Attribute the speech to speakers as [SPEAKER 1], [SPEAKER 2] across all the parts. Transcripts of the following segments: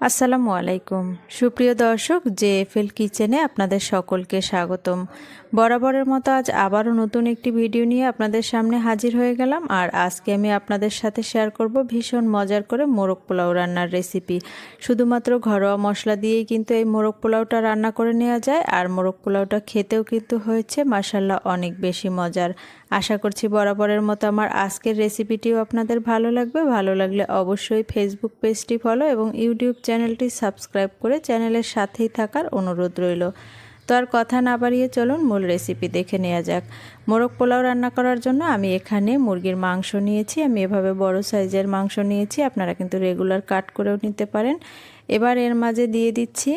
[SPEAKER 1] আসসালামু আলাইকুম। সুপ্রিয় দর্শক জে এফএল কিচেনে আপনাদের সকলকে স্বাগতম। বরাবরের মতো আজ আবারও নতুন একটি ভিডিও নিয়ে আপনাদের সামনে হাজির হয়ে গেলাম। আর আজকে আমি আপনাদের সাথে শেয়ার করব ভীষণ মজার করে মোরগ পোলাও রান্নার রেসিপি। শুধুমাত্র ঘরোয়া মশলা দিয়েই কিন্তু এই মোরগ পোলাওটা রান্না করে নেওয়া যায়। আর মোরগ পোলাওটা খেতেও কিন্তু হয়েছে মাসাল্লাহ অনেক বেশি মজার। আশা করছি বরাবরের মতো আমার আজকের রেসিপিটিও আপনাদের ভালো লাগবে। ভালো লাগলে অবশ্যই ফেসবুক পেজটি ফলো এবং ইউটিউব চ্যানেলটি সাবস্ক্রাইব করে চ্যানেলের সাথেই থাকার অনুরোধ রইল। তো আর কথা না বাড়িয়ে চলুন, মূল রেসিপি দেখে নেওয়া যাক। মোরগ পোলাও রান্না করার জন্য আমি এখানে মুরগির মাংস নিয়েছি, আমি এভাবে বড় সাইজের মাংস নিয়েছি, আপনারা কিন্তু রেগুলার কাট করেও নিতে পারেন। এবার এর মাঝে দিয়ে দিচ্ছি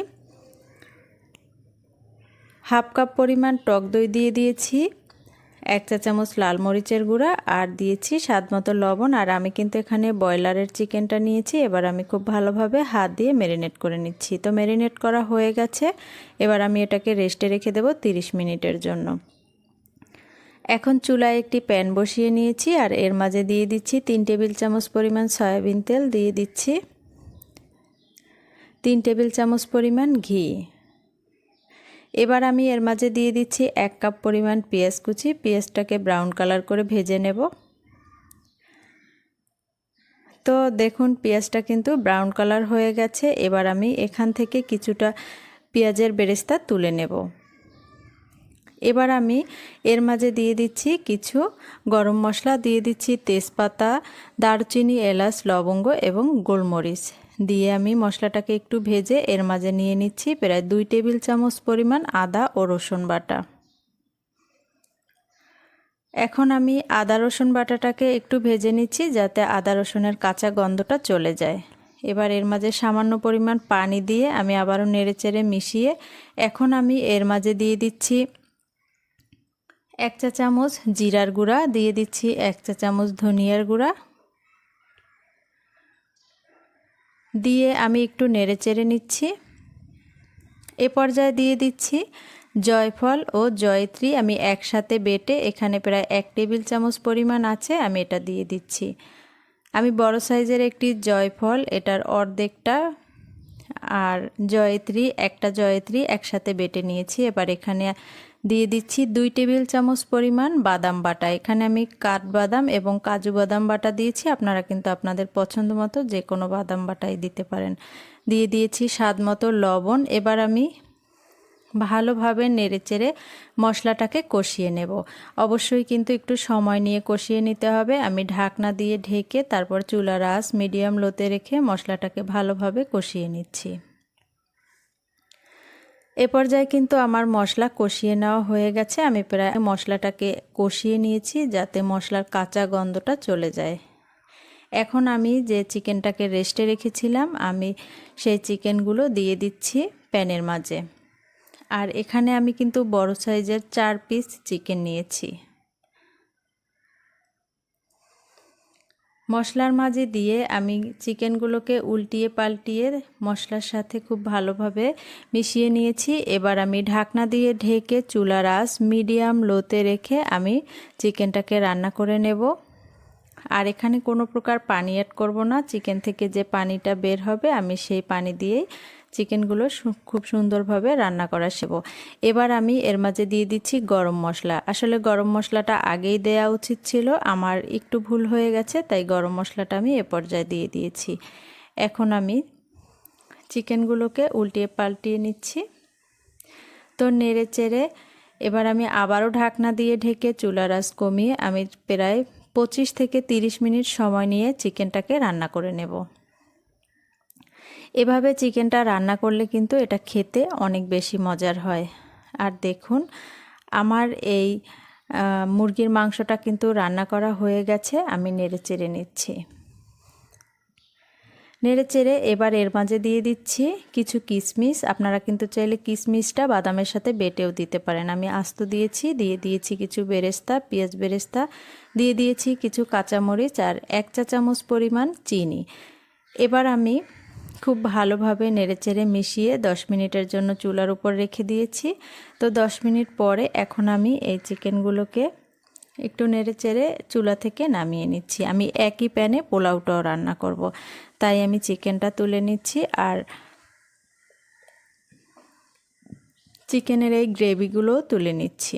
[SPEAKER 1] হাফ কাপ পরিমাণ টক দই দিয়ে দিয়েছি। এক চা চামচ লাল মরিচের গুঁড়া আর দিয়েছি স্বাদ মতো লবণ। আর আমি কিন্তু এখানে ব্রয়লারের চিকেনটা নিয়েছি। এবার আমি খুব ভালোভাবে হাত দিয়ে ম্যারিনেট করে নিচ্ছি। তো ম্যারিনেট করা হয়ে গেছে। এবার আমি এটাকে রেস্টে রেখে দেবো 30 মিনিটের জন্য। এখন চুলায় একটি প্যান বসিয়ে নিয়েছি। আর এর মাঝে দিয়ে দিচ্ছি তিন টেবিল চামচ পরিমাণ সয়াবিন তেল। দিয়ে দিচ্ছি তিন টেবিল চামচ পরিমাণ ঘি। এবার আমি এর মাঝে দিয়ে দিচ্ছি এক কাপ পরিমাণ পেঁয়াজ কুচি। পেঁয়াজটাকে ব্রাউন কালার করে ভেজে নেব। তো দেখুন, পেঁয়াজটা কিন্তু ব্রাউন কালার হয়ে গেছে। এবার আমি এখান থেকে কিছুটা পেঁয়াজের বেরেস্তা তুলে নেব। এবার আমি এর মাঝে দিয়ে দিচ্ছি কিছু গরম মশলা। দিয়ে দিচ্ছি তেজপাতা, দারচিনি, এলাচ, লবঙ্গ এবং গোলমরিচ। দিয়ে আমি মশলাটাকে একটু ভেজে এর মাঝে নিয়ে নিচ্ছি প্রায় দুই টেবিল চামচ পরিমাণ আদা ও রসুন বাটা। এখন আমি আদা রসুন বাটাটাকে একটু ভেজে নিচ্ছি যাতে আদা রসুনের কাঁচা গন্ধটা চলে যায়। এবার এর মাঝে সামান্য পরিমাণ পানি দিয়ে আমি আবারও নেড়েচেড়ে মিশিয়ে এখন আমি এর মাঝে দিয়ে দিচ্ছি এক চা চামচ জিরার গুঁড়া, দিয়ে দিচ্ছি এক চা চামচ ধনিয়ার গুঁড়া দিয়ে আমি একটু নেড়ে চেড়ে নিচ্ছি। এ পর্যায়ে দিয়ে দিচ্ছি জয়ফল ও জয়ত্রী। আমি একসাথে বেটে এখানে প্রায় এক টেবিল চামচ পরিমাণ আছে, আমি এটা দিয়ে দিচ্ছি। আমি বড় সাইজের একটি জয়ফল, এটার অর্ধেকটা আর জয়ত্রী, একটা জয়ত্রী একসাথে বেটে নিয়েছি। এবার এখানে দিয়ে দিচ্ছি দুই টেবিল চামচ পরিমাণ বাদাম বাটা। এখানে আমি কাঠবাদাম এবং কাজু বাদাম বাটা দিয়েছি। আপনারা কিন্তু আপনাদের পছন্দ মতো যে কোনো বাদাম বাটাই দিতে পারেন। দিয়ে দিয়েছি স্বাদ মতো লবণ। এবার আমি ভালোভাবে নেড়েচেড়ে মশলাটাকে কষিয়ে নেব। অবশ্যই কিন্তু একটু সময় নিয়ে কষিয়ে নিতে হবে। আমি ঢাকনা দিয়ে ঢেকে তারপর চুলার আঁচ মিডিয়াম লোতে রেখে মশলাটাকে ভালোভাবে কষিয়ে নিচ্ছি। এ পর্যায়ে কিন্তু আমার মশলা কষিয়ে নেওয়া হয়ে গেছে। আমি প্রায় মশলাটাকে কষিয়ে নিয়েছি যাতে মশলার কাঁচা গন্ধটা চলে যায়। এখন আমি যে চিকেনটাকে রেস্টে রেখেছিলাম, আমি সেই চিকেনগুলো দিয়ে দিচ্ছি প্যানের মাঝে। আর এখানে আমি কিন্তু বড় সাইজের চার পিস চিকেন নিয়েছি। মশলার মাঝে দিয়ে আমি চিকেনগুলোকে উল্টিয়ে পাল্টিয়ে মশলার সাথে খুব ভালোভাবে মিশিয়ে নিয়েছি। এবার আমি ঢাকনা দিয়ে ঢেকে চুলার আঁচ মিডিয়াম লোতে রেখে আমি চিকেনটাকে রান্না করে নেব। আর এখানে কোনো প্রকার পানি অ্যাড করব না। চিকেন থেকে যে পানিটা বের হবে, আমি সেই পানি দিয়েই চিকেনগুলো খুব সুন্দরভাবে রান্না করা শেব এবার আমি এর মাঝে দিয়ে দিচ্ছি গরম মশলা। আসলে গরম মশলাটা আগেই দেয়া উচিত ছিল, আমার একটু ভুল হয়ে গেছে, তাই গরম মশলাটা আমি এ পর্যায়ে দিয়ে দিয়েছি। এখন আমি চিকেনগুলোকে উল্টিয়ে পাল্টিয়ে নিচ্ছি। তো নেড়ে চেড়ে এবার আমি আবারও ঢাকনা দিয়ে ঢেকে চুলা রাস কমিয়ে আমি প্রায় পঁচিশ থেকে তিরিশ মিনিট সময় নিয়ে চিকেনটাকে রান্না করে নেব। এভাবে চিকেনটা রান্না করলে কিন্তু এটা খেতে অনেক বেশি মজার হয়। আর দেখুন, আমার এই মুরগির মাংসটা কিন্তু রান্না করা হয়ে গেছে, আমি নেড়ে চেড়ে নিচ্ছি। নেড়ে চেড়ে এবার এর মাঝে দিয়ে দিচ্ছি কিছু কিশমিশ আপনারা কিন্তু চাইলে কিশমিশটা বাদামের সাথে বেটেও দিতে পারেন। আমি আস্ত দিয়েছি, দিয়ে দিয়েছি কিছু বেরেস্তা, পেঁয়াজ বেরেস্তা, দিয়ে দিয়েছি কিছু কাঁচামরিচ আর এক চা চামচ পরিমাণ চিনি। এবার আমি খুব ভালোভাবে নেড়েচেড়ে মিশিয়ে 10 মিনিটের জন্য চুলার উপর রেখে দিয়েছি। তো 10 মিনিট পরে এখন আমি এই চিকেনগুলোকে একটু নেড়ে চেড়ে চুলা থেকে নামিয়ে নিচ্ছি। আমি একই প্যানে পোলাওটাও রান্না করব। তাই আমি চিকেনটা তুলে নিচ্ছি আর চিকেনের এই গ্রেভিগুলোও তুলে নিচ্ছি।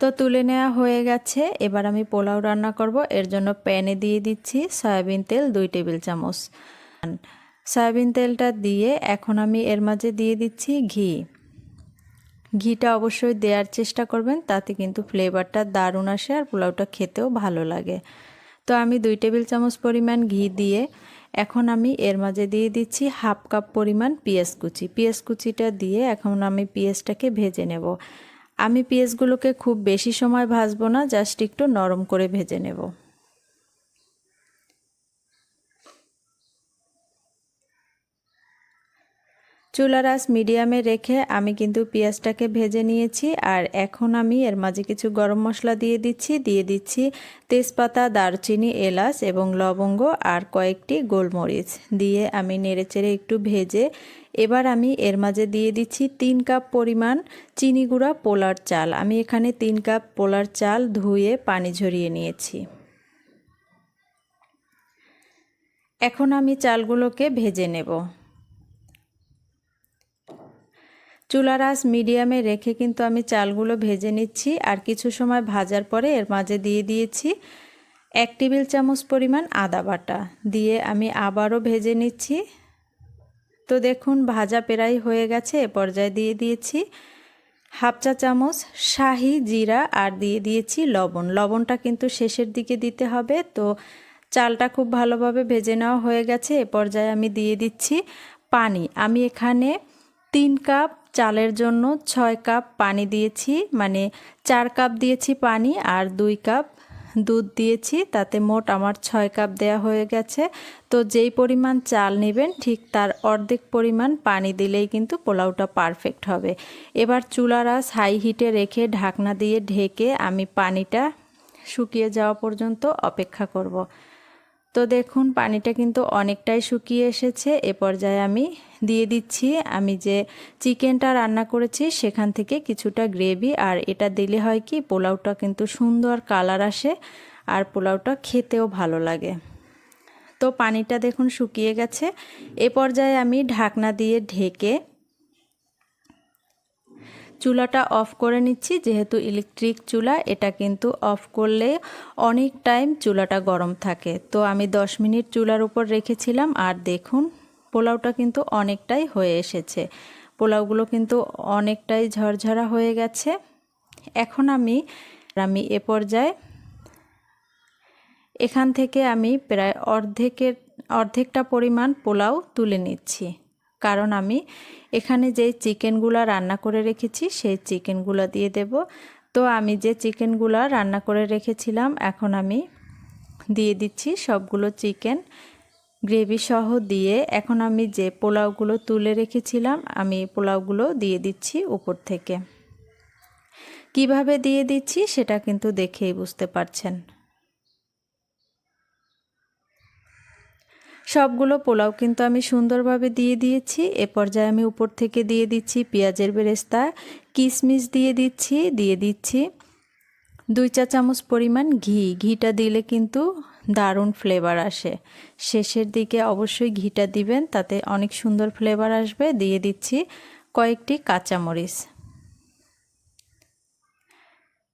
[SPEAKER 1] তো তুলে নেওয়া হয়ে গেছে। এবার আমি পোলাও রান্না করব। এর জন্য প্যানে দিয়ে দিচ্ছি সয়াবিন তেল, দুই টেবিল চামচ। সয়াবিন তেলটা দিয়ে এখন আমি এর মাঝে দিয়ে দিচ্ছি ঘি। ঘিটা অবশ্যই দেওয়ার চেষ্টা করবেন, তাতে কিন্তু ফ্লেভারটা দারুণ আসে আর পোলাওটা খেতেও ভালো লাগে। তো আমি দুই টেবিল চামচ পরিমাণ ঘি দিয়ে এখন আমি এর মাঝে দিয়ে দিচ্ছি হাফ কাপ পরিমাণ পেঁয়াজ কুচি। পেঁয়াজ কুচিটা দিয়ে এখন আমি পেঁয়াজটাকে ভেজে নেব। আমি পেঁয়াজগুলোকে খুব বেশি সময় ভাজবো না জাস্ট একটু নরম করে ভেজে নেব। চুলার আঁচ মিডিয়ামে রেখে আমি কিন্তু পেঁয়াজটাকে ভেজে নিয়েছি আর এখন আমি এর মাঝে কিছু গরম মশলা দিয়ে দিচ্ছি। দিয়ে দিচ্ছি তেজপাতা, দারচিনি, এলাচ এবং লবঙ্গ আর কয়েকটি গোলমরিচ। দিয়ে আমি নেড়েচেড়ে একটু ভেজে এবার আমি এর মাঝে দিয়ে দিচ্ছি তিন কাপ পরিমাণ চিনি গুঁড়া পোলার চাল। আমি এখানে তিন কাপ পোলার চাল ধুয়ে পানি ঝরিয়ে নিয়েছি। এখন আমি চালগুলোকে ভেজে নেব। চুলার আঁচ মিডিয়ামে রেখে কিন্তু আমি চালগুলো ভেজে নিচ্ছি আর কিছু সময় ভাজার পরে এর মাঝে দিয়ে দিয়েছি এক টেবিল চামচ পরিমাণ আদা বাটা দিয়ে আমি আবারও ভেজে নিচ্ছি। তো দেখুন, ভাজা পেরাই হয়ে গেছে, এ পর্যায়ে দিয়ে দিয়েছি হাফ চা চামচ শাহি জিরা আর দিয়ে দিয়েছি লবণ। লবণটা কিন্তু শেষের দিকে দিতে হবে, তো চালটা খুব ভালোভাবে ভেজে নেওয়া হয়ে গেছে, এ পর্যায়ে আমি দিয়ে দিচ্ছি পানি। আমি এখানে তিন কাপ চালের জন্য ছয় কাপ পানি দিয়েছি মানে চার কাপ দিয়েছি পানি আর দুই কাপ দুধ দিয়েছি, তাতে মোট আমার ছয় কাপ দেয়া হয়ে গেছে তো যেই পরিমাণ চাল নেবেন, ঠিক তার অর্ধেক পরিমাণ পানি দিলেই কিন্তু পোলাওটা পারফেক্ট হবে এবার চুলার আস হাই হিটে রেখে ঢাকনা দিয়ে ঢেকে আমি পানিটা শুকিয়ে যাওয়া পর্যন্ত অপেক্ষা করব। তো দেখুন, পানিটা কিন্তু অনেকটাই শুকিয়ে এসেছে। এ পর্যায়ে আমি দিয়ে দিচ্ছি। আমি যে চিকেনটা রান্না করেছি, সেখান থেকে কিছুটা গ্রেভি, আর এটা দিলে হয় কি, পোলাওটা কিন্তু সুন্দর কালার আসে, আর পোলাওটা খেতেও ভালো লাগে। তো পানিটা দেখুন শুকিয়ে গেছে। এ পর্যায়ে আমি ঢাকনা দিয়ে ঢেকে চুলাটা অফ করে নিচ্ছি। যেহেতু ইলেকট্রিক চুলা, এটা কিন্তু অফ করলে অনেক টাইম চুলাটা গরম থাকে। তো আমি 10 মিনিট চুলার উপর রেখেছিলাম আর দেখুন, পোলাওটা কিন্তু অনেকটাই হয়ে এসেছে। পোলাওগুলো কিন্তু অনেকটাই ঝরঝরা হয়ে গেছে। এখন আমি আমি এ পর্যায়ে এখান থেকে আমি প্রায় অর্ধেকের, অর্ধেকটা পরিমাণ পোলাও তুলে নিচ্ছি। কারণ আমি এখানে যে চিকেনগুলো রান্না করে রেখেছি, সেই চিকেনগুলো দিয়ে দেব। তো আমি যে চিকেনগুলো রান্না করে রেখেছিলাম, এখন আমি দিয়ে দিচ্ছি সবগুলো চিকেন গ্রেভি সহ দিয়ে। এখন আমি যে পোলাওগুলো তুলে রেখেছিলাম, আমি পোলাওগুলো দিয়ে দিচ্ছি উপর থেকে। কীভাবে দিয়ে দিচ্ছি, সেটা কিন্তু দেখেই বুঝতে পারছেন। সবগুলো পোলাও কিন্তু আমি সুন্দরভাবে দিয়ে দিয়েছি। এ পর্যায়ে আমি উপর থেকে দিয়ে দিচ্ছি পেঁয়াজের বেরেস্তা, কিশমিশ দিয়ে দিচ্ছি দিয়ে দিচ্ছি দুই চা চামচ পরিমাণ ঘি। ঘিটা দিলে কিন্তু দারুণ ফ্লেভার আসে। শেষের দিকে অবশ্যই ঘিটা দিবেন, তাতে অনেক সুন্দর ফ্লেভার আসবে। দিয়ে দিচ্ছি কয়েকটি কাঁচামরিচ।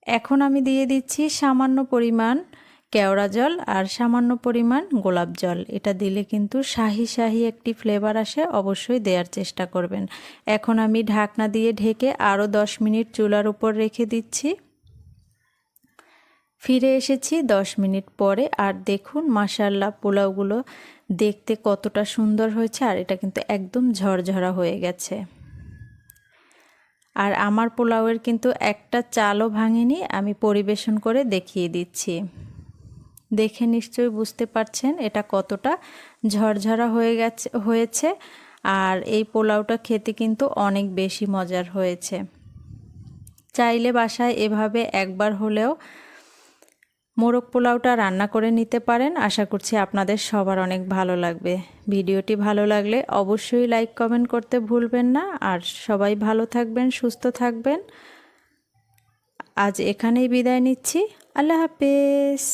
[SPEAKER 1] এখন আমি দিয়ে দিচ্ছি সামান্য পরিমাণ কেওড়া জল আর সামান্য পরিমাণ গোলাপ জল। এটা দিলে কিন্তু শাহি শাহি একটি ফ্লেভার আসে, অবশ্যই দেওয়ার চেষ্টা করবেন। এখন আমি ঢাকনা দিয়ে ঢেকে আরও দশ মিনিট চুলার উপর রেখে দিচ্ছি। ফিরে এসেছি দশ মিনিট পরে আর দেখুন মাসাল্লাহ পোলাওগুলো দেখতে কতটা সুন্দর হয়েছে আর এটা কিন্তু একদম ঝরঝরা হয়ে গেছে। আর আমার পোলাওয়ের কিন্তু একটা চালও ভাঙেনি, আমি পরিবেশন করে দেখিয়ে দিচ্ছি। দেখে নিশ্চয়ই বুঝতে পারছেন এটা কতটা ঝরঝরা হয়ে গেছে, হয়েছে। আর এই পোলাওটা খেতে কিন্তু অনেক বেশি মজার হয়েছে। চাইলে বাসায় এভাবে একবার হলেও মোরগ পোলাওটা রান্না করে নিতে পারেন। আশা করছি আপনাদের সবার অনেক ভালো লাগবে। ভিডিওটি ভালো লাগলে অবশ্যই লাইক, কমেন্ট করতে ভুলবেন না। আর সবাই ভালো থাকবেন, সুস্থ থাকবেন। আজ এখানেই বিদায় নিচ্ছি। আল্লাহ হাফেজ।